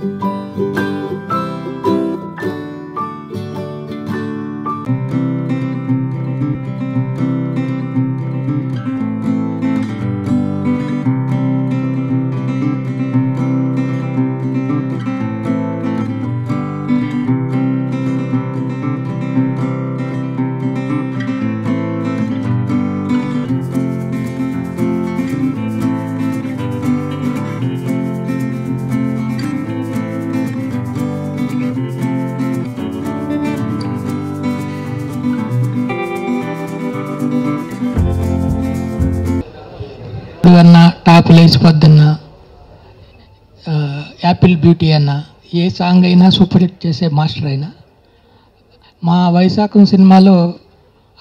అన్న top లేచిపోద్దన్న apple beauty అన్న ఏ సాంగ్ అయినా సూపర్ హిట్ చేసే మాస్టర్ అయినా. మా వైశాఖం సినిమాలో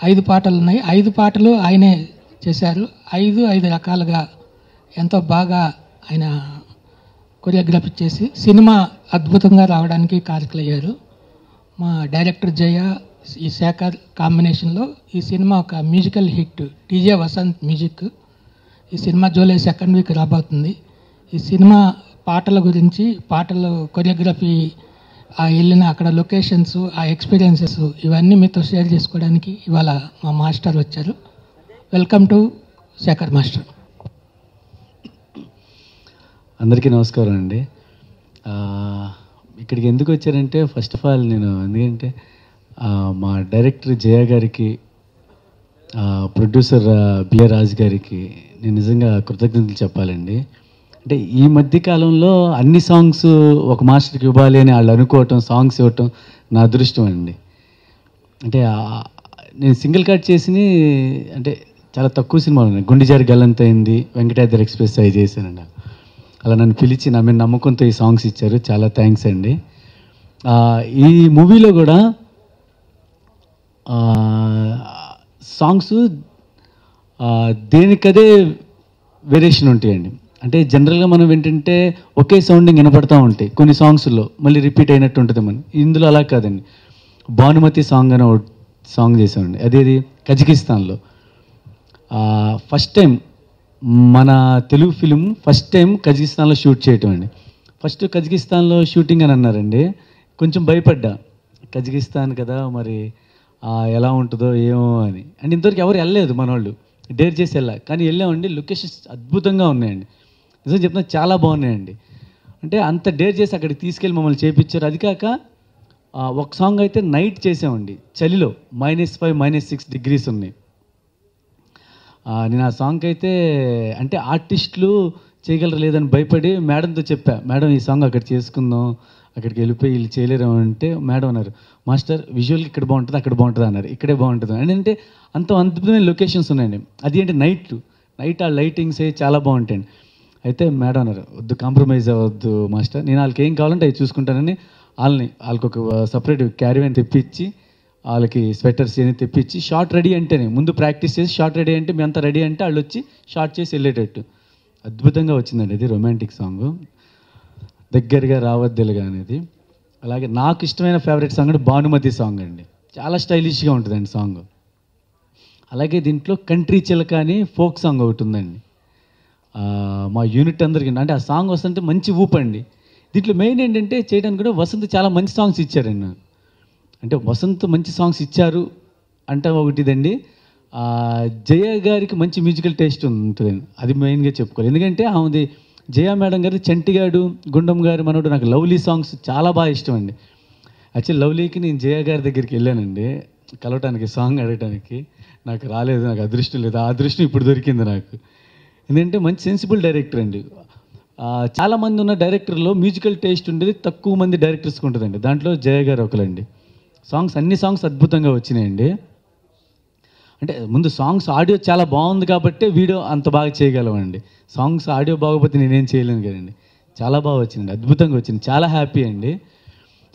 ఐదు పాటలు ఉన్నాయి. ఐదు పాటలు ఆయనే చేశారు. ఐదు ఐదు రకాలుగా ఎంతో బాగా ఆయన కొరియోగ్రఫీ చేసి సినిమా అద్భుతంగా రావడానికి కారకులయ్యారు. మా డైరెక్టర్ జయ ఈ శేఖర్ కాంబినేషన్లో ఈ సినిమా ఒక musical hit. TJ Vasanth music. ఈ సినిమా జూలై సెకండ్ వీక్ రాబోతుంది. ఈ సినిమా పాటల గురించి పాటలు కొరియోగ్రఫీ ఆ వెళ్ళిన అక్కడ లొకేషన్స్ ఆ ఎక్స్పీరియన్సెస్ ఇవన్నీ మీతో షేర్ చేసుకోవడానికి ఇవాళ మా మాస్టర్ వచ్చారు. Welcome to Shekhar master. అందరికీ నమస్కారం అండి. ఇక్కడికి ఎందుకు వచ్చారంటే ఫస్ట్ ఆఫ్ ఆల్ నేను ఎందుకంటే మా డైరెక్టర్ జయ గారికి ప్రొడ్యూసర్ బిఆర్ రాజు గారికి నేను నిజంగా కృతజ్ఞతలు చెప్పాలండి. అంటే ఈ మధ్య కాలంలో అన్ని సాంగ్స్ ఒక మాస్టర్కి ఇవ్వాలి అని వాళ్ళు అనుకోవటం సాంగ్స్ ఇవ్వటం నా అదృష్టం అండి. అంటే నేను సింగిల్ కట్ చేసి అంటే చాలా తక్కువ సినిమాలు ఉన్నాయి. గుండెజారి గల్లంత అయింది వెంకటాద్రి ఎక్స్ప్రెస్ అవి చేశానండి. అలా నన్ను పిలిచి నా మీద నమ్మకంతో ఈ సాంగ్స్ ఇచ్చారు. చాలా థ్యాంక్స్ అండి. ఈ మూవీలో కూడా సాంగ్స్ దేనికదే వేరియేషన్ ఉంటాయండి. అంటే జనరల్గా మనం ఏంటంటే ఒకే సౌండింగ్ వినపడతా ఉంటాయి కొన్ని సాంగ్స్లో మళ్ళీ రిపీట్ అయినట్టు ఉంటుంది మనం. ఇందులో అలా కాదండి. భానుమతి సాంగ్ అని ఒక సాంగ్ చేశామండి. అదేది? కజకిస్తాన్లో. ఫస్ట్ టైం మన తెలుగు ఫిలిం ఫస్ట్ టైం కజకిస్తాన్లో షూట్ చేయటం అండి. ఫస్ట్ కజకిస్తాన్లో షూటింగ్ అని అన్నారండి. కొంచెం భయపడ్డా. కజకిస్తాన్ కదా మరి ఎలా ఉంటుందో ఏమో అని. అండ్ ఇంతవరకు ఎవరు వెళ్ళలేదు మన వాళ్ళు డేర్ చేసి వెళ్ళా. కానీ వెళ్ళామండి. లొకేషన్స్ అద్భుతంగా ఉన్నాయండి. నిజం చెప్తున్నా చాలా బాగున్నాయండి. అంటే అంత డేర్ చేసి అక్కడికి తీసుకెళ్ళి మమ్మల్ని చేపించారు. అది కాక ఒక సాంగ్ అయితే నైట్ చేసామండి. చలిలో minus five minus six degrees ఉన్నాయి. నేను ఆ సాంగ్కి అయితే అంటే ఆర్టిస్టులు చేయగలరు లేదని భయపడి మేడంతో చెప్పా మేడం ఈ సాంగ్ అక్కడ చేసుకుందాం అక్కడికి వెళ్ళిపోయి వీళ్ళు చేయలేరు అంటే మేడం అన్నారు మాస్టర్ విజువల్ ఇక్కడ బాగుంటుంది అక్కడ బాగుంటుంది అన్నారు ఇక్కడే బాగుంటుంది అని. అంటే అంత అద్భుతమైన లొకేషన్స్ ఉన్నాయండి. అది అంటే నైట్ నైట్ ఆ లైటింగ్స్ చాలా బాగుంటాయండి. అయితే మేడం అన్నారు వద్దు కాంప్రమైజ్ అవ్వద్దు మాస్టర్. నేను వాళ్ళకి ఏం కావాలంటే అవి చూసుకుంటానని వాళ్ళని వాళ్ళకి ఒక సపరేట్ క్యారీ తెప్పించి వాళ్ళకి స్వెటర్స్ అని తెప్పించి షార్ట్ రెడీ అంటేనే ముందు ప్రాక్టీస్ చేసి షార్ట్ రెడీ అంటే మేమంతా రెడీ అంటే వాళ్ళు వచ్చి షార్ట్ చేసి వెళ్ళేటట్టు. అద్భుతంగా వచ్చిందండి ఇది రొమాంటిక్ సాంగ్. దగ్గరగా రావద్దులుగా అనేది అలాగే నాకు ఇష్టమైన ఫేవరెట్ సాంగ్ అంటే భానుమతి సాంగ్ అండి. చాలా స్టైలిష్గా ఉంటుందండి సాంగ్ అలాగే దీంట్లో కంట్రీ చిలక అని ఫోక్ సాంగ్ ఒకటి ఉందండి. మా యూనిట్ అందరికీ అంటే ఆ సాంగ్ వస్తుంటే మంచి ఊపండి దీంట్లో మెయిన్ ఏంటంటే చేయడానికి కూడా వసంత్ చాలా మంచి సాంగ్స్ ఇచ్చారండి. నాకు అంటే వసంత్ మంచి సాంగ్స్ ఇచ్చారు అంటే ఒకటిదండి. జయ గారికి మంచి మ్యూజికల్ టేస్ట్ ఉంటుంది. అది మెయిన్గా చెప్పుకోవాలి. ఎందుకంటే ఆమెది జయ మేడం గారి చంటిగాడు గుండం గారు మనోడు నాకు లవ్లీ సాంగ్స్ చాలా బాగా ఇష్టం అండి. యాక్చువల్ లవ్లీకి నేను జయ గారి దగ్గరికి వెళ్ళానండి. కలవటానికి సాంగ్ అడగటానికి. నాకు రాలేదు నాకు అదృష్టం లేదు. ఆ అదృష్టం ఇప్పుడు దొరికింది నాకు. ఎందుకంటే మంచి సెన్సిబుల్ డైరెక్టర్ అండి. చాలామంది చాలా మంది ఉన్న డైరెక్టర్లో మ్యూజికల్ టేస్ట్ ఉండేది తక్కువ మంది డైరెక్టర్స్కి ఉంటుందండి. దాంట్లో జయ గారు ఒకరండి సాంగ్స్ అన్ని సాంగ్స్ అద్భుతంగా వచ్చినాయండి. అంటే ముందు సాంగ్స్ ఆడియో చాలా బాగుంది కాబట్టి వీడియో అంత బాగా చేయగలమండి. సాంగ్స్ ఆడియో బాగోకపోతే నేనేం చేయలేను కదండి. చాలా బాగా వచ్చింది అద్భుతంగా వచ్చింది చాలా హ్యాపీ అండి.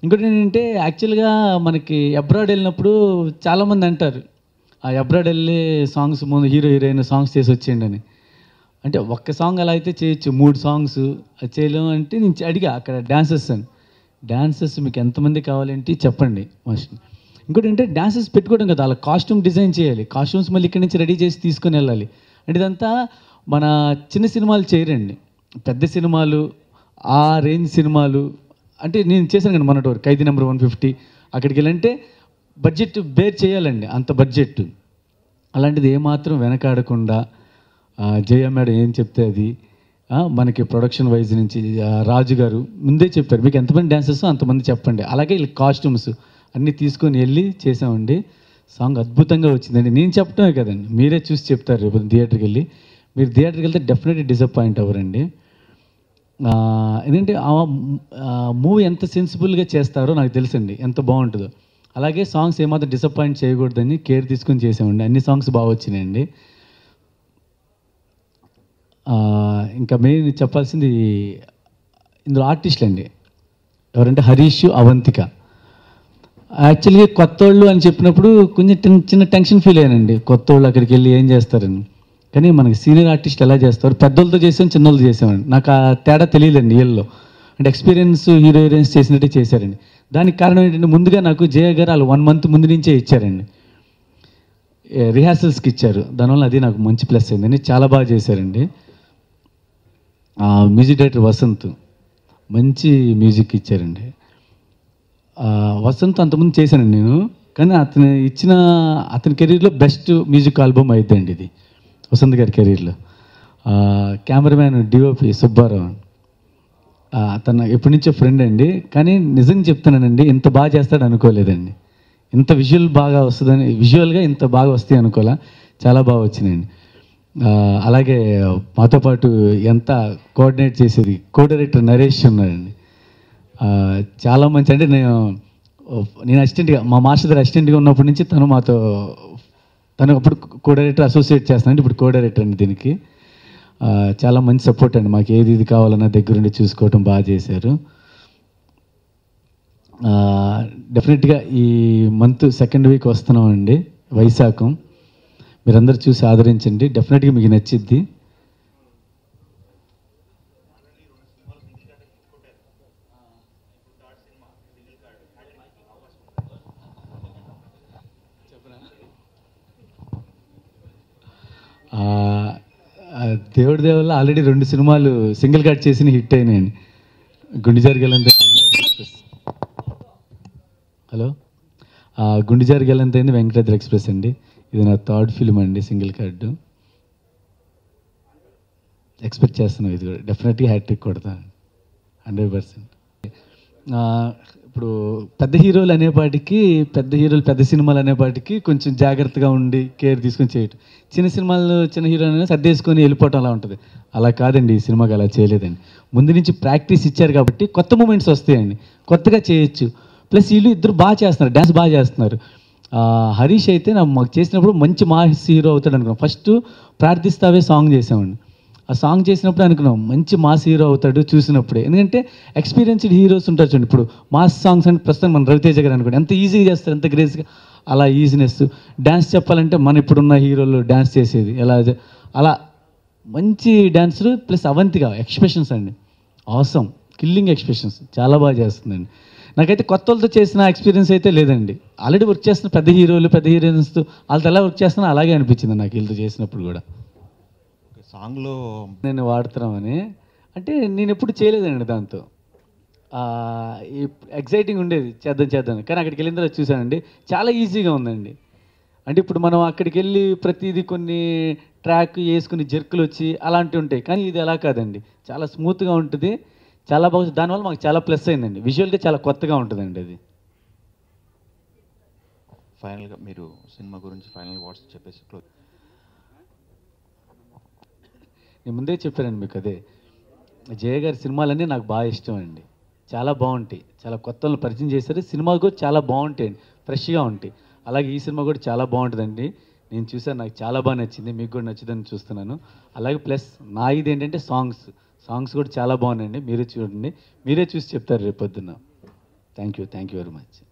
ఇంకోటి ఏంటంటే యాక్చువల్గా మనకి అబ్రాడ్ వెళ్ళినప్పుడు చాలామంది అంటారు ఆ అబ్రాడ్ వెళ్ళి సాంగ్స్ ముందు హీరో హీరోయిన్ సాంగ్స్ చేసి వచ్చేయండి అని. అంటే ఒక్క సాంగ్ అలా అయితే చేయొచ్చు మూడు సాంగ్స్ అది చేయలేము అంటే నేను అడిగా అక్కడ డాన్సర్స్ అని. డాన్సర్స్ మీకు ఎంతమంది కావాలంటే చెప్పండి మోస్ట్ ఇంకోటి అంటే డాన్సర్స్ పెట్టుకోవడం కదా అలా కాస్ట్యూమ్ డిజైన్ చేయాలి. కాస్ట్యూమ్స్ మళ్ళీ ఇక్కడి నుంచి రెడీ చేసి తీసుకొని వెళ్ళాలి. అంటే ఇదంతా మన చిన్న సినిమాలు చేయరండి. పెద్ద సినిమాలు ఆ రేంజ్ సినిమాలు. అంటే నేను చేశాను కదా మొన్నటి వరకు ఖైదీ నెంబర్ వన్ ఫిఫ్టీ. అక్కడికి వెళ్ళంటే బడ్జెట్ బేర్ చేయాలండి అంత బడ్జెట్ అలాంటిది ఏమాత్రం వెనకాడకుండా జయ మేడం ఏం చెప్తే అది మనకి ప్రొడక్షన్ వైజ్ నుంచి రాజు గారు ముందే చెప్పారు. మీకు ఎంతమంది డ్యాన్సర్స్ అంతమంది చెప్పండి. అలాగే వీళ్ళకి కాస్ట్యూమ్స్ అన్నీ తీసుకొని వెళ్ళి చేసామండి సాంగ్ అద్భుతంగా వచ్చిందండి. నేను చెప్పటమే కదండి. మీరే చూసి చెప్తారు రేపు థియేటర్కి వెళ్ళి. మీరు థియేటర్కి వెళ్తే డెఫినెట్లీ డిసప్పాయింట్ అవ్వరండి. ఏంటంటే ఆ మూవీ ఎంత సెన్సిబుల్గా చేస్తారో నాకు తెలుసండి. ఎంత బాగుంటుందో. అలాగే సాంగ్స్ ఏమాత్రం డిసప్పాయింట్ చేయకూడదని కేర్ తీసుకొని చేసామండి అన్ని సాంగ్స్ బాగా వచ్చినాయండి. ఇంకా మెయిన్ చెప్పాల్సింది ఇందులో ఆర్టిస్టులు అండి ఎవరంటే హరీష్ అవంతిక. యాక్చువల్గా కొత్త వాళ్ళు అని చెప్పినప్పుడు కొంచెం చిన్న టెన్షన్ ఫీల్ అయ్యానండి. కొత్త వాళ్ళు అక్కడికి వెళ్ళి ఏం చేస్తారని. కానీ మనకి సీనియర్ ఆర్టిస్ట్ ఎలా చేస్తారు? పెద్దోళ్ళతో చేసాం చిన్నోళ్ళతో చేసామండి. నాకు ఆ తేడా తెలియదండి వీళ్ళలో. అంటే ఎక్స్పీరియన్స్ హీరో హీరోయిన్స్ చేసినట్టే చేశారండి. దానికి కారణం ఏంటంటే ముందుగా నాకు జయ గారు వాళ్ళు వన్ మంత్ ముందు నుంచే ఇచ్చారండి. రిహార్సల్స్కి ఇచ్చారు. దానివల్ల అది నాకు మంచి ప్లస్ అయిందండి. చాలా బాగా చేశారండి. మ్యూజిక్ డైరెక్టర్ వసంత్ మంచి మ్యూజిక్ ఇచ్చారండి. వసంత్ అంతకుముందు చేశాను నేను కానీ అతను ఇచ్చిన అతని కెరీర్లో బెస్ట్ మ్యూజిక్ ఆల్బమ్ అయిద్దండి ఇది వసంత్ గారి కెరీర్లో. Cameraman DOP Subbarao. తన అతను ఎప్పటి నుంచో ఫ్రెండ్ అండి కానీ నిజం చెప్తున్నానండి ఇంత బాగా చేస్తాడు అనుకోలేదండి. ఇంత విజువల్ బాగా వస్తుందని విజువల్గా ఇంత బాగా వస్తాయి అనుకోలే చాలా బాగా వచ్చినాయండి. అలాగే మాతో పాటు ఎంత కోఆర్డినేట్ చేసేది కో డైరెక్టర్ నరేష్ ఉన్నాడండి. చాలా మంచి అంటే నేను నేను అసిస్టెంట్గా మా మాస్టర్ దగ్గర అసిస్టెంట్గా ఉన్నప్పటి నుంచి తను మాతో తను అప్పుడు కో డైరెక్టర్ అసోసియేట్ చేస్తానండి ఇప్పుడు కో డైరెక్టర్ అండి దీనికి. చాలా మంచి సపోర్ట్ అండి మాకు ఏది ఇది కావాలన్నా దగ్గరుండి చూసుకోవటం బాగా చేశారు. డెఫినెట్గా ఈ మంత్ సెకండ్ వీక్ వస్తున్నామండి వైశాఖం. మీరందరూ చూసి ఆదరించండి డెఫినెట్గా మీకు నచ్చిద్ది. దేవుడి దేవుళ్ళ ఆల్రెడీ రెండు సినిమాలు సింగిల్ కట్ చేసిన హిట్ అయినాయండి గుండెజారి ఎక్స్ప్రెస్. హలో? ఆ, గుండెజారి అయింది వెంకటాద్రి ఎక్స్ప్రెస్ అండి. ఇది నా థర్డ్ ఫిల్మ్ అండి సింగిల్ కార్డు ఎక్స్పెక్ట్ చేస్తున్నాం ఇది కూడా. డెఫినెట్గా హ్యాట్రిక్ కొడతాను హండ్రెడ్ పర్సెంట్. ఇప్పుడు పెద్ద హీరోలు అనేపాటికి పెద్ద హీరోలు పెద్ద సినిమాలు అనేపాటికి కొంచెం జాగ్రత్తగా ఉండి కేర్ తీసుకొని చేయటం. చిన్న సినిమాలు చిన్న హీరోలు సర్దేసుకొని వెళ్ళిపోవటం అలా ఉంటుంది. అలా కాదండి ఈ సినిమాకి అలా చేయలేదండి. ముందు నుంచి ప్రాక్టీస్ ఇచ్చారు కాబట్టి కొత్త మూమెంట్స్ వస్తాయండి. కొత్తగా చేయొచ్చు. ప్లస్ వీళ్ళు ఇద్దరు బాగా చేస్తున్నారు డ్యాన్స్ బాగా చేస్తున్నారు. హరీష్ అయితే నాకు మాకు చేసినప్పుడు మంచి మాస్ హీరో అవుతాడు అనుకున్నాను. ఫస్ట్ ప్రార్థిస్తావే సాంగ్ చేసామండి ఆ సాంగ్ చేసినప్పుడు అనుకున్నాం మంచి మాస్ హీరో అవుతాడు చూసినప్పుడే. ఎందుకంటే ఎక్స్పీరియన్స్డ్ హీరోస్ ఉంటారు చూడండి ఇప్పుడు మాస్ సాంగ్స్ అంటే ప్రస్తుతం మన రవితేజ గారు అనుకోండి ఎంత ఈజీగా చేస్తారు ఎంత గ్రేస్గా అలా ఈజీనెస్ డ్యాన్స్ చెప్పాలంటే మన ఇప్పుడున్న హీరోలు డ్యాన్స్ చేసేది ఎలా అలా మంచి డాన్సర్ ప్లస్ అవంతిగా ఎక్స్ప్రెషన్స్ అండి. అవసరం కిల్లింగ్ ఎక్స్ప్రెషన్స్ చాలా బాగా చేస్తుందండి. నాకైతే కొత్త వాళ్ళతో చేసిన ఎక్స్పీరియన్స్ అయితే లేదండి. ఆల్రెడీ వర్క్ చేస్తున్న పెద్ద హీరోలు పెద్ద హీరోయిన్స్తో వాళ్ళతో ఎలా వర్క్ చేస్తున్నా అలాగే అనిపించింది నాకు వీళ్ళతో చేసినప్పుడు కూడా. సాంగ్లో నేను వాడుతున్నామని. అంటే నేను ఎప్పుడు చేయలేదండి దాంతో. ఎగ్జైటింగ్ ఉండేది చేద్దాం చేద్దాం కానీ అక్కడికి వెళ్ళిన తర్వాత చూశానండి. చాలా ఈజీగా ఉందండి. అంటే ఇప్పుడు మనం అక్కడికి వెళ్ళి ప్రతిదీ కొన్ని ట్రాక్ వేసుకుని జర్కులు వచ్చి అలాంటివి ఉంటాయి. కానీ ఇది అలా కాదండి. చాలా స్మూత్గా ఉంటుంది. చాలా బాగా దానివల్ల మాకు చాలా ప్లస్ అయిందండి. విజువల్గా చాలా కొత్తగా ఉంటుందండి అది. ఫైనల్గా మీరు సినిమా గురించి ఫైనల్ వాట్స్ చెప్పేసి నేను ముందే చెప్పానండి మీకు అదే. జయ గారి సినిమాలన్నీ నాకు బాగా ఇష్టం అండి చాలా బాగుంటాయి. చాలా కొత్త పరిచయం చేశారు. సినిమాలు కూడా చాలా బాగుంటాయండి ఫ్రెష్గా ఉంటాయి. అలాగే ఈ సినిమా కూడా చాలా బాగుంటుందండి. నేను చూసాను నాకు చాలా బాగా నచ్చింది. మీకు కూడా నచ్చుదని చూస్తున్నాను. అలాగే ప్లస్ నా ఇది ఏంటంటే సాంగ్స్. సాంగ్స్ కూడా చాలా బాగున్నాయండి. మీరే చూడండి. మీరే చూసి చెప్తారు రేపు పొద్దున్న thank you. Thank you very much.